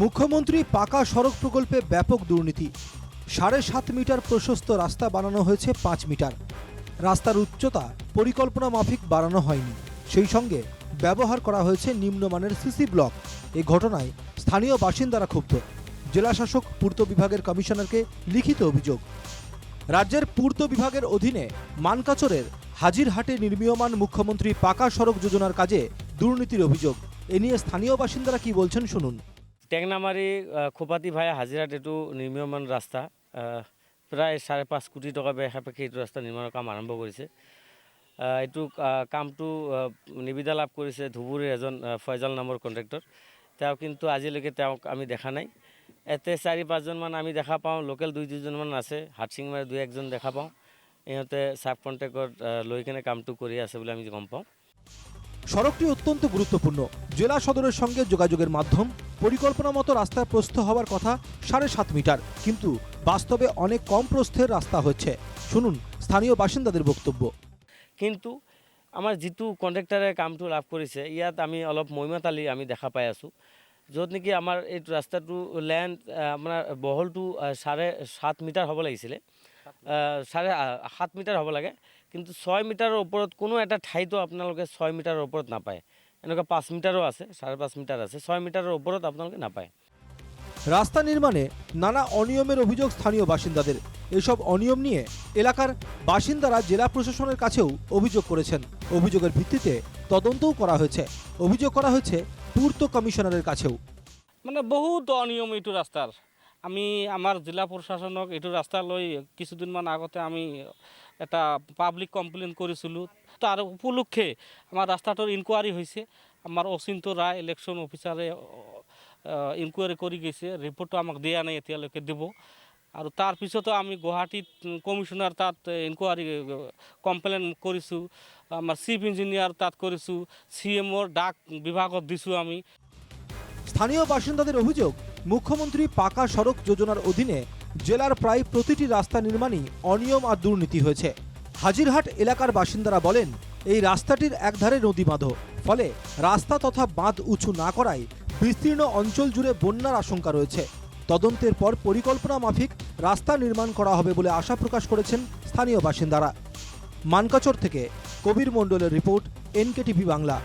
মুখ্যমন্ত্রী পাকা সড়ক প্রকল্পে ব্যাপক দুর্নীতি। সাড়ে সাত মিটার প্রশস্ত রাস্তা বানানো হয়েছে পাঁচ মিটার। রাস্তার উচ্চতা পরিকল্পনা মাফিক বাড়ানো হয়নি। সেই সঙ্গে ব্যবহার করা হয়েছে নিম্নমানের সিসি ব্লক। এ ঘটনায় স্থানীয় বাসিন্দারা ক্ষুব্ধ। জেলাশাসক পূর্ত বিভাগের কমিশনারকে লিখিত অভিযোগ। রাজ্যের পূর্ত বিভাগের অধীনে মানকাচরের হাজিরহাটে নির্মীয়মান মুখ্যমন্ত্রী পাকা সড়ক যোজনার কাজে দুর্নীতির অভিযোগ। এ নিয়ে স্থানীয় বাসিন্দারা কি বলছেন শুনুন। টেংনামারি খোপাতি ভাই হাজিৰাত এইটো নিৰ্মীয়মান ৰাস্তা। প্ৰায় চাৰে পাঁচ কোটি টকা সাপেক্ষে এইটো ৰাস্তা নিৰ্মাণৰ কাম আৰম্ভ কৰিছে। এইটো কামটো নিবিদা লাভ কৰিছে ধুবুৰীৰ এজন ফয়জাল নামৰ কণ্ট্ৰেক্টৰ। তেওঁ কিন্তু আজিলৈকে তেওঁক আমি দেখা নাই। ইয়াতে চাৰি, পাঁচজনমান আমি দেখা পাওঁ। লোকেল দুই দুজনমান আছে। হাতচিংমাৰ দুই, একজন দেখা পাওঁ। ইহঁতে চাব কণ্ট্ৰেক্টত লৈ কিনে কামটো কৰি আছে বুলি আমি গম পাওঁ। সড়কটি অত্যন্ত গুরুত্বপূর্ণ। জেলা সদরের সঙ্গে যোগাযোগের মাধ্যম পরিকল্পনা মতো রাস্তার প্রস্থ হওয়ার কথা সাড়ে সাত মিটার। কিন্তু বাস্তবে অনেক কম প্রস্থের রাস্তা হচ্ছে শুনুন স্থানীয় বাসিন্দাদের বক্তব্য। কিন্তু আমাৰ যিটো কণ্ট্ৰেক্টাৰে কামটো লাভ কৰিছে ইয়াত আমি অলপ মহিমাতালি আমি দেখা পাই আছোঁ। য'ত নেকি আমাৰ এইটো ৰাস্তাটো লেণ্ড আপোনাৰ বহলটো চাৰে সাত মিটাৰ হ'ব লাগিছিলে। চাৰে সাত মিটাৰ হ'ব লাগে। কিন্তু ছয় মিটাৰৰ ওপৰত কোনো এটা ঠাইতো আপোনালোকে ছয় মিটাৰৰ ওপৰত নাপায়। এনেকুৱা পাঁচ মিটাৰো আছে চাৰে পাঁচ মিটাৰ আছে ছয় মিটাৰৰ ওপৰত আপোনালোকে নাপায়। রাস্তা নির্মাণে নানা অনিয়মের অভিযোগ স্থানীয় বাসিন্দাদের। এসব অনিয়ম নিয়ে এলাকার বাসিন্দারা জেলা প্রশাসনের কাছেও অভিযোগ করেছেন। অভিযোগের ভিত্তিতে তদন্তও করা হয়েছে। অভিযোগ করা হয়েছে পূর্ত কমিশনারের কাছেও। মানে বহুত অনিয়ম এইটো ৰাস্তাৰ আমি আমাৰ জিলা প্ৰশাসনক এইটো ৰাস্তা লৈ কিছুদিনমান আগতে আমি এটা পাব্লিক কমপ্লেইন কৰিছিলোঁ। তাৰ উপলক্ষে আমাৰ ৰাস্তাটোৰ ইনকুৱাৰী হৈছে। আমাৰ অচিন্ত ৰায় ইলেকশ্যন অফিচাৰে ইনকুৱাৰী কৰি গৈছে। ৰিপৰ্টটো আমাক দিয়া নাই এতিয়ালৈকে দিব। আৰু তাৰপিছতো আমি গুৱাহাটীত কমিশ্যনাৰ তাত ইনকুৱাৰী কমপ্লেইন কৰিছোঁ। আমাৰ চিফ ইঞ্জিনিয়াৰ তাত কৰিছোঁ। চি এমৰ ডাক বিভাগত দিছোঁ আমি। স্থানীয় বাসিন্দাদের অভিযোগ, মুখ্যমন্ত্রী পাকা সড়ক যোজনার অধীনে জেলার প্রায় প্রতিটি রাস্তা নির্মাণই অনিয়ম আর দুর্নীতি হয়েছে। হাজিরহাট এলাকার বাসিন্দারা বলেন, এই রাস্তাটির একধারে নদী বাঁধ, ফলে রাস্তা তথা বাঁধ উঁচু না করায় বিস্তীর্ণ অঞ্চল জুড়ে বন্যার আশঙ্কা রয়েছে। তদন্তের পর পরিকল্পনা মাফিক রাস্তা নির্মাণ করা হবে বলে আশা প্রকাশ করেছেন স্থানীয় বাসিন্দারা। মানকাচর থেকে কবির মণ্ডলের রিপোর্ট, এনকেটিভি বাংলা।